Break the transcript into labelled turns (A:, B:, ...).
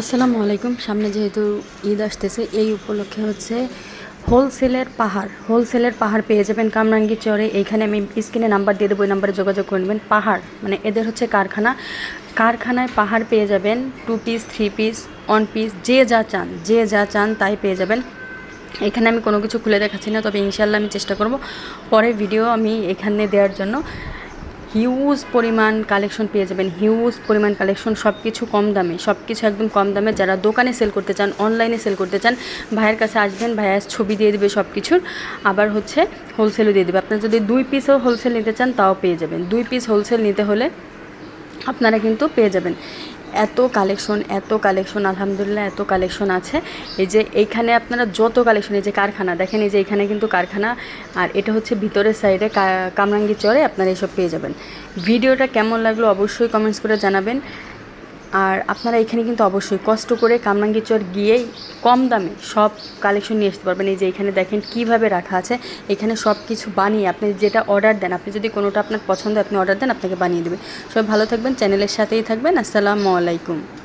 A: আসসালামু আলাইকুম। সামনে যেহেতু ঈদ আসতেছে, এই উপলক্ষে হচ্ছে হোলসেলের পাহাড়। হোলসেলের পাহাড় পেয়ে যাবেন কামরাঙ্গি চরে। এইখানে আমি স্ক্রিনে নাম্বার দিয়ে দেবো ওই নাম্বারে যোগাযোগ করে নেবেন। পাহাড় মানে এদের হচ্ছে কারখানা। কারখানায় পাহাড় পেয়ে যাবেন two piece three piece one piece যে যা চান, যে যা চান তাই পেয়ে যাবেন। এখানে আমি কোনো কিছু খুলে দেখাচ্ছি না, তবে ইনশাল্লাহ আমি চেষ্টা করব। পরে ভিডিও আমি এখানে দেওয়ার জন্য। হিউজ পরিমাণ কালেকশন পেয়ে যাবেন। হিউজ পরিমাণ কালেকশন সব কিছু কম দামে সব কিছু একদম কম দামে। যারা দোকানে সেল করতে চান অনলাইনে সেল করতে চান, ভাইয়ের কাছে আসবেন, ভাইয়া ছবি দিয়ে দেবে সব কিছুর আবার হচ্ছে হোলসেলও দিয়ে দেবে। আপনার যদি দুই পিসও হোলসেল নিতে চান, তাও পেয়ে যাবেন। দুই পিস হোলসেল নিতে হলে আপনারা কিন্তু পেয়ে যাবেন। এত কালেকশন এত কালেকশন, আলহামদুলিল্লাহ এত কালেকশন আছে। এই যে এইখানে আপনারা যত কালেকশন, এই যে কারখানা, দেখেন এই যে এখানে কিন্তু কারখানা, আর এটা হচ্ছে ভিতরের সাইডে কামরাঙ্গি চরে আপনারা এসব পেয়ে যাবেন। ভিডিওটা কেমন লাগল অবশ্যই কমেন্টস করে জানাবেন। আর আপনারা এখানে কিন্তু অবশ্যই কষ্ট করে কামরাঙ্গীচর গিয়েই কম দামে সব কালেকশন নিয়ে আসতে পারবেন। এই যে এখানে দেখেন কীভাবে রাখা আছে, এখানে সব কিছু বানিয়ে আপনি যেটা অর্ডার দেন, আপনি যদি কোনোটা আপনার পছন্দ আপনি অর্ডার দেন, আপনাকে বানিয়ে দেবে। সবাই ভালো থাকবেন চ্যানেলের সাথেই থাকবেন। আসসালামু আলাইকুম।